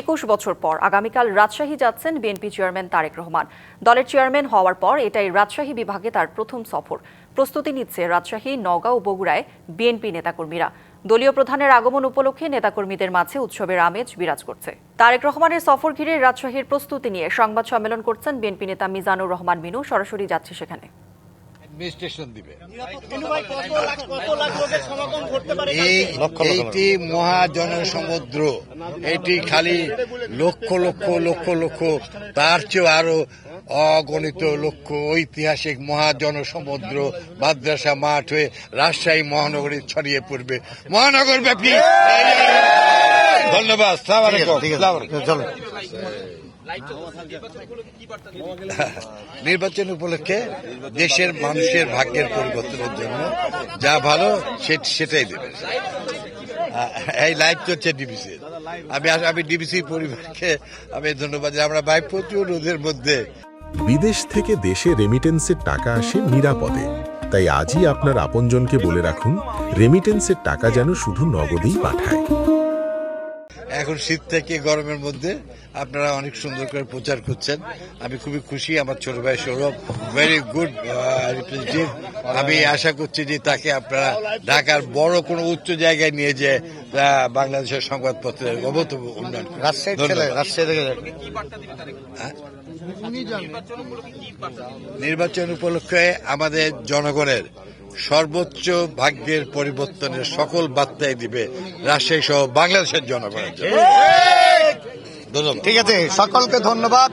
একুশ বছর পর আগামীকাল রাজশাহী যাচ্ছেন বিএনপি চেয়ারম্যান তারেক রহমান। দলের চেয়ারম্যান হওয়ার পর এটাই রাজশাহী বিভাগে তার প্রথম সফর। প্রস্তুতি নিচ্ছে রাজশাহী নওগাঁ ও বগুড়ায় বিএনপি নেতাকর্মীরা। দলীয় প্রধানের আগমন উপলক্ষে নেতাকর্মীদের মাঝে উৎসবের আমেজ বিরাজ করছে। তারেক রহমানের সফর ঘিরে রাজশাহীর প্রস্তুতি নিয়ে সংবাদ সম্মেলন করছেন বিএনপি নেতা মিজানুর রহমান মিনু। সরাসরি যাচ্ছে সেখানে। অ্যাডমিনিস্ট্রেশন দিবে। কিন্তু ভাই কত লাখ কত লাখ লোকের সমাগম ঘটতে পারে এই কালকে? এইটি মহা জনসমুদ্র এটি খালি লক্ষ লক্ষ লক্ষ লক্ষ তার চেয়েও আরও অগণিত লক্ষ ঐতিহাসিক মহা জনসমুদ্র মাদ্রাসা মাঠ হয়ে রাজশাহী মহানগরী ছড়িয়ে পড়বে। মহানগর ব্যাপী। ধন্যবাদ আলাইকুম। নির্বাচন উপলক্ষে দেশের মানুষের ভাগ্যের পরিবর্তনের জন্য যা ভালো সে- সেটাই দেবে। এই লাইভ চলছে ডিবিসি আমি আমি ডিবিসি পরিবারকে আমি ধন্যবাদ। আমরা ভাই প্রচুর রোদের মধ্যে। বিদেশ থেকে দেশে রেমিটেন্সের টাকা আসে নিরাপদে। তাই আজই আপনার আপনজনকে বলে রাখুন রেমিটেন্সের টাকা যেন শুধু নগদেই পাঠায়। এখন শীত থেকে গরমের মধ্যে আপনারা অনেক সুন্দর করে প্রচার করছেন। আমি খুবই খুশি আমার ছোট ভাই সৌরভ। ভেরি গুড রিপ্রেজেন্টেটিভ আমি আশা করছি যে তাকে আপনারা ঢাকার বড় কোনো উচ্চ জায়গায় নিয়ে যে বাংলাদেশের সংবাদপত্রের অবত উন্নয়ন রাজশাহী রাজশাহী থেকে। হ্যাঁ? নির্বাচন উপলক্ষে আমাদের জনগণের সর্বোচ্চ ভাগ্যের পরিবর্তনের সকল বার্তায় দিবে রাজশাহী সহ বাংলাদেশের জনগণের জন্য। ধন্যবাদ ঠিক আছে। সকলকে ধন্যবাদ।